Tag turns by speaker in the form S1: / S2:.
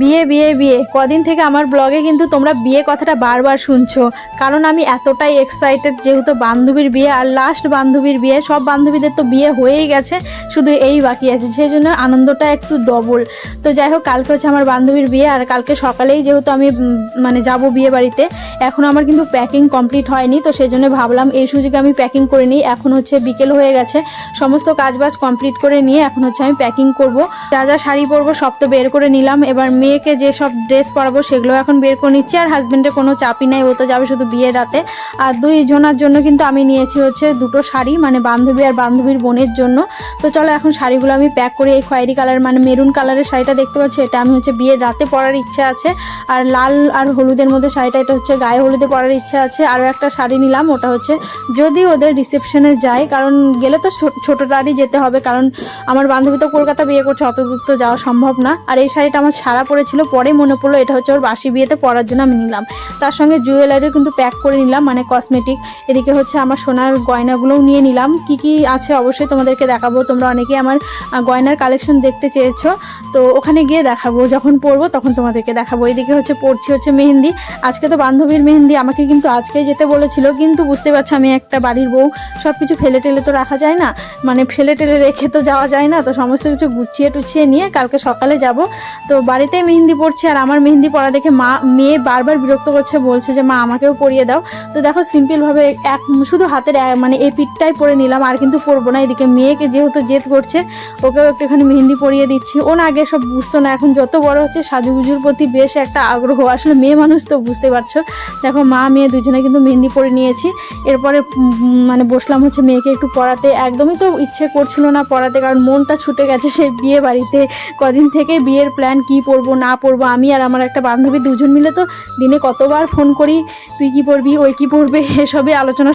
S1: বিয়ে বিয়ে বিয়ে। কদিন থেকে আমার ব্লগে কিন্তু তোমরা বিয়ে কথাটা বারবার শুনছো। কারণ আমি এতটাই এক্সাইটেড যেহেতু বান্ধবীর বিয়ে আর লাস্ট বান্ধবীর বিয়ে, সব বান্ধবীদের তো বিয়ে হয়েই গেছে, শুধু এই বাকি আছে। সেই জন্য আনন্দটা একটু ডবল তো যাই হোক, কালকে হচ্ছে আমার বান্ধবীর বিয়ে আর কালকে সকালেই যেহেতু আমি মানে যাব বিয়ে বাড়িতে, এখন আমার কিন্তু প্যাকিং কমপ্লিট হয়নি। তো সেই জন্য ভাবলাম এই সুযোগে আমি প্যাকিং করে নিই। এখন হচ্ছে বিকেল হয়ে গেছে। সমস্ত কাজবাজ কমপ্লিট করে নিয়ে এখন হচ্ছে আমি প্যাকিং করব। যা যা শাড়ি পরবো সব তো বের করে নিলাম। এবার মেয়েকে যে সব ড্রেস পরাবো সেগুলো এখন বের করে নিচ্ছি, আর হাজবেন্ডের কোনো চাপই নাই, ও তো যাবে শুধু বিয়ের রাতে। আর দুই জনার জন্য কিন্তু আমি নিয়েছি হচ্ছে দুটো শাড়ি মানে বান্ধবী আর বান্ধবীর বোনের জন্য। তো চলো এখন শাড়িগুলো আমি প্যাক করি এই খয়েরি কালার মানে মেরুন কালারের শাড়িটা দেখতে পাচ্ছি। এটা আমি হচ্ছে বিয়ের রাতে পরার ইচ্ছা আছে। আর লাল আর হলুদের মধ্যে শাড়িটা, এটা হচ্ছে গায়ে হলুদে পরার ইচ্ছা আছে। আরও একটা শাড়ি নিলাম, ওটা হচ্ছে যদি ওদের রিসেপশনে যায় কারণ গেলে তো ছোটোটারই যেতে হবে, কারণ আমার বান্ধবী তো কলকাতা বিয়ে করছে, অত দূর তো যাওয়া সম্ভব না। আর এই শাড়িটা আমার সারা পড়েছিল, পরে মনে পড়ল এটা হচ্ছে ওর বাসি বিয়েতে পরার জন্য আমি নিলাম। তার সঙ্গে জুয়েলারিও কিন্তু প্যাক করে নিলাম মানে কসমেটিক এদিকে হচ্ছে আমার সোনার গয়নাগুলোও নিয়ে নিলাম। কি কি আছে অবশ্যই তোমাদেরকে দেখাবো তোমরা অনেকেই আমার গয়নার কালেকশন দেখতে চেয়েছো। তো ওখানে গিয়ে দেখাবো, যখন পরবো তখন তোমাদেরকে দেখাবো। এইদিকে হচ্ছে, পড়ছি হচ্ছে মেহেন্দি। আজকে তো বান্ধবীর মেহেন্দি, আমাকে কিন্তু আজকেই যেতে বলেছিল, কিন্তু বুঝতে পারছ আমি একটা বাড়ির বউ সব কিছু ফেলে টেলে তো রাখা যায় না। মানে ফেলে টেলে রেখে তো যাওয়া যায় না, তো সমস্ত কিছু গুছিয়ে টুছিয়ে নিয়ে কালকে সকালে যাব। তো বাড়িতেই মেহেন্দি পড়ছে, আর আমার মেহেন্দি পড়া দেখে মা, মেয়ে বারবার বিরক্ত করছে, বলছে যে, মা, আমাকেও পরিয়ে দাও। তো দেখো সিম্পলভাবে এক, শুধু হাতের মানে এই পিঠটাই পরে নিলাম, আর কিন্তু পরবো না। এদিকে মেয়েকে যেহেতু জেদ করছে, ওকেও একটুখানি মেহেন্দি পরিয়ে দিচ্ছি। ও না, আগে সব বুঝতো না, এখন যত বড় হচ্ছে সাজুগুজুর প্রতি বেশ একটা আগ্রহ। আসলে মেয়ে মানুষ তো বুঝতে পারছ। দেখো, মা, মেয়ে দুজনে কিন্তু মেহেন্দি পরে নিয়েছি। এরপরে মানে বসলাম হচ্ছে মেয়েকে একটু পড়াতে। একদমই তো ইচ্ছে করছিল না পড়াতে, কারণ মনটা ছুটে গেছে সেই বিয়ে বাড়িতে। কদিন থেকে বিয়ের প্ল্যান কি পরবো, না পরবো, আমি আর আমার একটা বান্ধবী দুজন মিলে তো দিনে কতবার ফোন করি, তুই কি পরবি, ওই কি পরবে, এসবই আলোচনা